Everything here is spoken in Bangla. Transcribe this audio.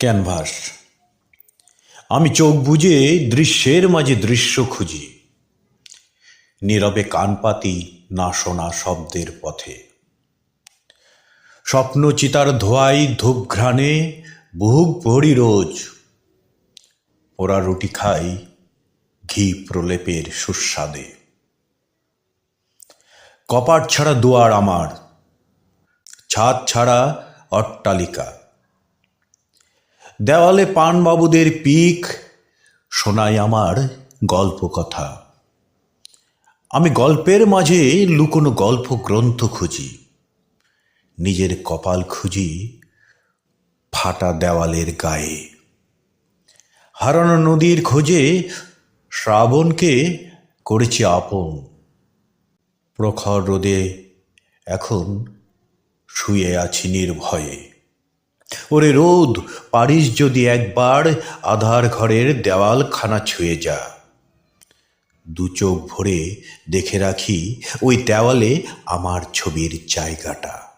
ক্যানভাস। আমি চোখ বুজে দৃশ্যের মাঝে দৃশ্য খুঁজি। নীরবে কান পাতি না শোনা শব্দের পথে। স্বপ্ন চিতার ধোয়াই ধূপ ঘ্রাণে বুক ভরি রোজ। ওরা রুটি খাই ঘি প্রলেপের সুস্বাদে। কপাট ছাড়া দুয়ার আমার, ছাদ ছাড়া অট্টালিকা। দেওয়ালে পানবাবুদের পিক, শোনায় আমার গল্প কথা আমি গল্পের মাঝে লুকোনো গল্প গ্রন্থ খুঁজি। নিজের কপাল খুঁজি ফাটা দেওয়ালের গায়ে। হারানো নদীর খোঁজে শ্রাবণকে করেছি আপন। প্রখর রোদে এখন শুয়ে আছি নির্ভয়ে। ওরে রোদ, পারিস যদি একবার আধার ঘরের দেওয়াল খানা ছুঁয়ে যা। দু চোখ ভরে দেখে রাখি ওই দেওয়ালে আমার ছবির জায়গাটা।